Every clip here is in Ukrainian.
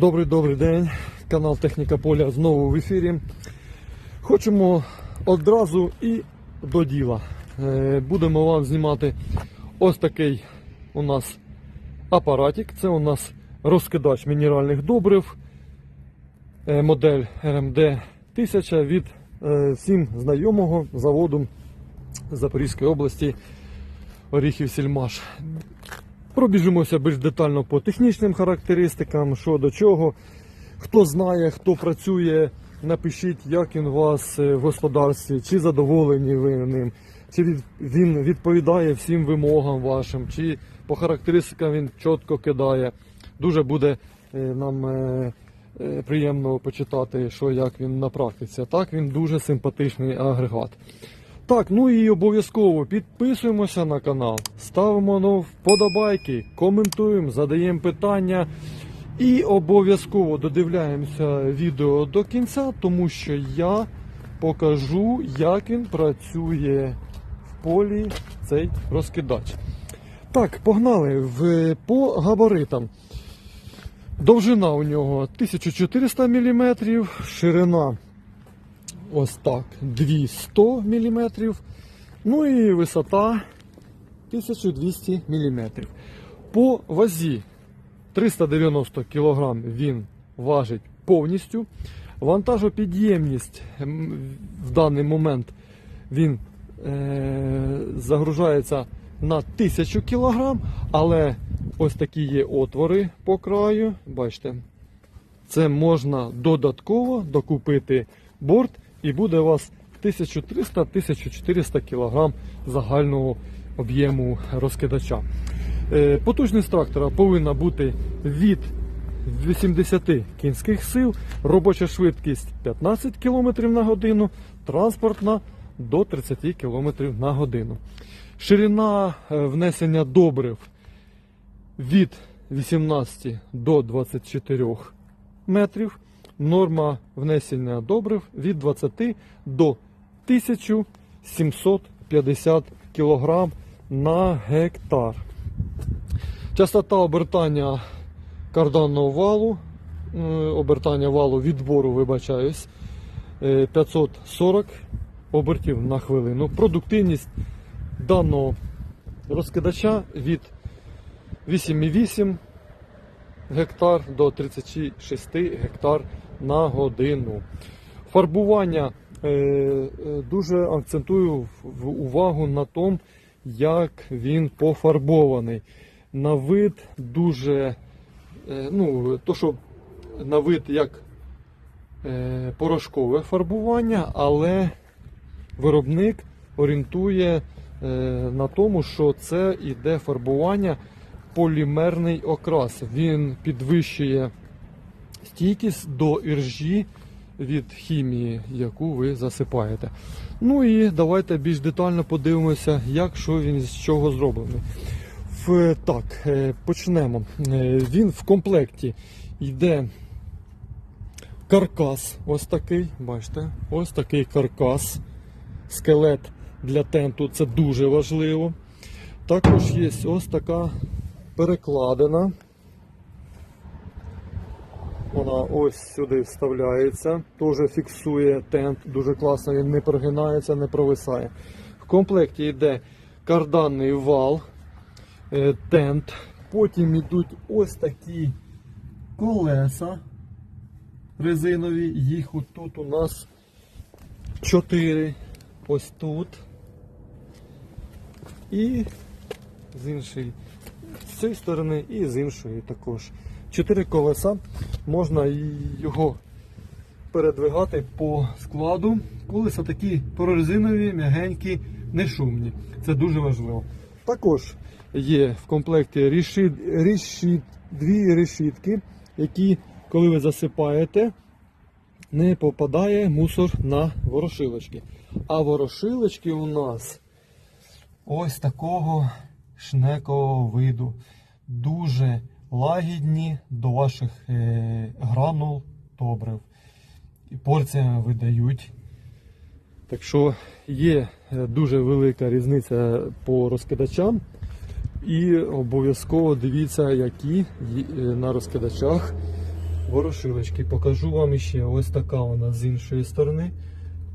Добрий добрий день. Канал Техніка Поля знову в ефірі. Хочемо одразу і до діла. Е, Будемо вам знімати ось такий у нас апаратик. Це у нас розкидач мінеральних добрив. Е, Модель РМД 1000 від е, всім знайомого заводу Запорізької області Оріхів Сільмаш. Пробіжимося більш детально по технічним характеристикам, що до чого. Хто знає, хто працює, напишіть, як він у вас е, в господарстві, чи задоволені ви ним, чи він відповідає всім вимогам вашим, чи по характеристикам він чітко кидає. Дуже буде е, нам е, приємно почитати, що як він на практиці. Так, він дуже симпатичний агрегат. Так, ну і обов'язково підписуємося на канал, ставимо ну, вподобайки, коментуємо, задаємо питання. І обов'язково додивляємося відео до кінця, тому що я покажу, як він працює в полі цей розкидач. Так, погнали в, по габаритам. Довжина у нього 1400 мм, ширина ось так 200 мм, ну і висота 1200 мм. По вазі 390 кг він важить повністю. Вантажопідємність в даний момент він е, загружається на 1000 кг, але ось такі є отвори по краю. Бачите, це можна додатково докупити борт і буде у вас 1300-1400 кг загального об'єму розкидача. Е, Потужність трактора повинна бути від 80 кінських сил, робоча швидкість 15 км на годину, транспортна до 30 км на годину. Ширина е, внесення добрив від 18 до 24 метрів. Норма внесення добрив від 20 до 1750 кг на гектар. Частота обертання карданного валу, е, обертання валу відбору, вибачаюсь, е, 540 обертів на хвилину. Продуктивність даного розкидача від 8,8 гектар до 36 гектар на годину. Фарбування е, е, дуже акцентую увагу на тому, як він пофарбований. На вид дуже, е, ну, то, що на вид як порошкове фарбування, але виробник орієнтує на тому, що це іде фарбування полімерний окрас. Він підвищує стійкість до іржі від хімії, яку ви засипаєте. Ну і давайте більш детально подивимося, як що він з чого зроблений. В, так, е, почнемо. Е, Він в комплекті йде каркас, ось такий, бачите, ось такий каркас, скелет для тенту, це дуже важливо. Також є ось така перекладина. Вона ось сюди вставляється, теж фіксує тент, дуже класно, він не прогинається, не провисає. В комплекті йде карданний вал, е, тент, потім йдуть ось такі колеса резинові, їх тут у нас 4, ось тут. І з іншої, з цієї сторони і з іншої також. Чотири колеса, можна його передвигати по складу. Колеса такі прорезинові, м'ягенькі, не шумні. Це дуже важливо. Також є в комплекті решіт, решіт, дві решітки, які, коли ви засипаєте, не попадає мусор на ворошилочки. А ворошилочки у нас ось такого шнекового виду. Дуже лагідні до ваших е, гранул добрив. І порціями видають. Так що є е, дуже велика різниця по розкидачам. І обов'язково дивіться, які е, на розкидачах ворошилочки. Покажу вам іще. Ось така вона з іншої сторони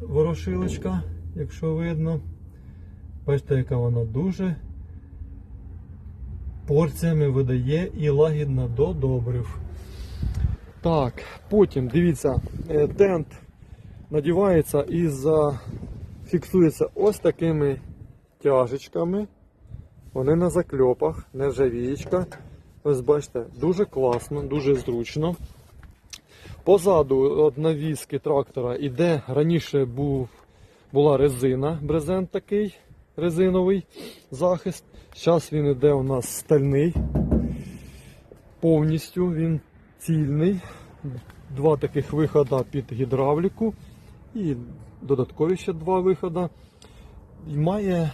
ворошилочка, якщо видно. Бачите, яка вона дуже порціями видає і лагідна до добрив. Так, потім дивіться, е, тент надівається і зафіксується ось такими тяжечками. Вони на закльопах, нержавієчка. Ось бачите, дуже класно, дуже зручно. Позаду от навіски трактора іде, раніше був, була резина, брезент такий резиновий захист. Зараз він іде у нас стальний. Повністю він цільний. Два таких виходи під гідравліку і додаткові ще два виходи. І має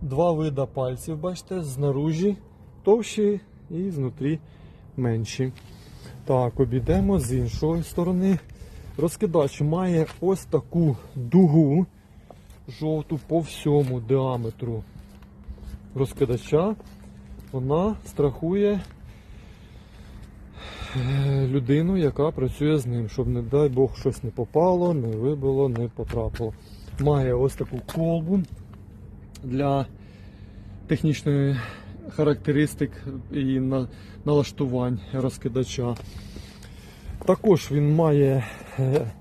два вида пальців, бачите, знаружі товщі і знутрі менші. Так, обійдемо з іншої сторони. Розкидач має ось таку дугу жовту по всьому діаметру розкидача. Вона страхує е, людину, яка працює з ним, щоб, не дай Бог, щось не попало, не вибило, не потрапило. Має ось таку колбу для технічної характеристик і налаштувань розкидача. Також він має е,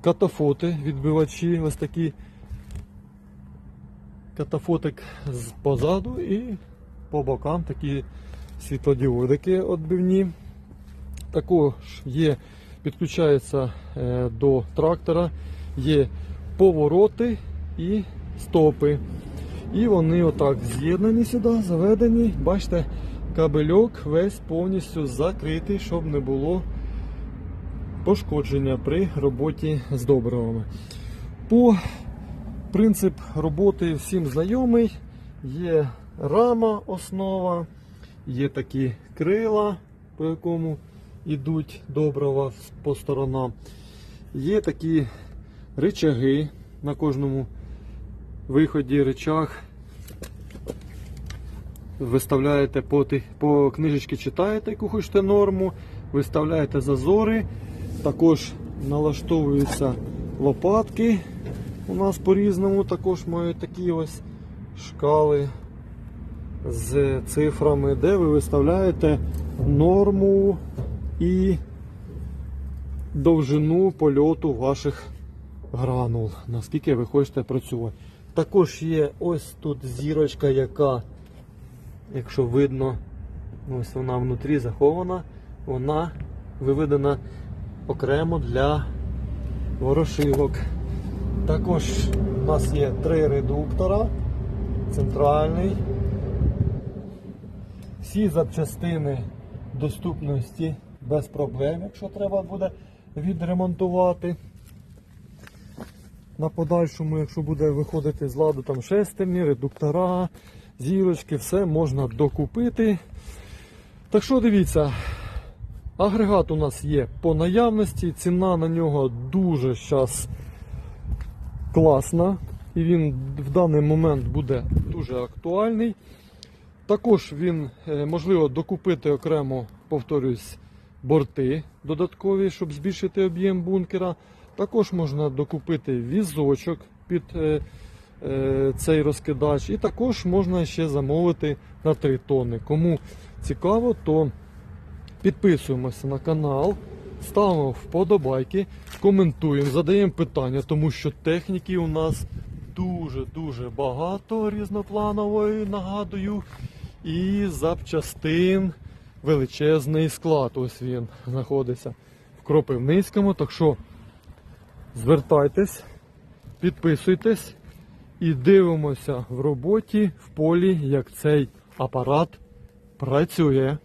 катафоти, відбивачі, ось такі катафотик позаду і по бокам такі світлодіодики відбивні. Також є, підключається е, до трактора, є повороти і стопи. І вони отак з'єднані сюди, заведені. Бачите, кабельок весь повністю закритий, щоб не було пошкодження при роботі з добривами. По принцип роботи всім знайомий. Є рама основа, є такі крила, по якому йдуть добрива по сторонам. Є такі ричаги на кожному виході речах. Виставляєте по, по книжечці читаєте, яку хочете норму, виставляєте зазори, також налаштовуються лопатки. У нас по-різному також мають такі ось шкали з цифрами, де ви виставляєте норму і довжину польоту ваших гранул, наскільки ви хочете працювати. Також є ось тут зірочка, яка, якщо видно, ось вона внутрі захована, вона виведена окремо для ворошилок. Також у нас є три редуктора, центральний. Всі запчастини доступності без проблем, якщо треба буде відремонтувати. На подальшому, якщо буде виходити з ладу там шестерні, редуктора, зірочки, все можна докупити. Так що дивіться, агрегат у нас є по наявності, ціна на нього дуже зараз класна. І він в даний момент буде дуже актуальний. Також він е, можливо докупити окремо, повторюсь, борти додаткові, щоб збільшити об'єм бункера. Також можна докупити візочок під е, е, цей розкидач. І також можна ще замовити на 3 тонни. Кому цікаво, то підписуємося на канал, ставимо вподобайки, коментуємо, задаємо питання, тому що техніки у нас дуже-дуже багато різнопланової, нагадую. І запчастин величезний склад. Ось він знаходиться в Кропивницькому. Так що звертайтесь, підписуйтесь і дивимося в роботі в полі, як цей апарат працює.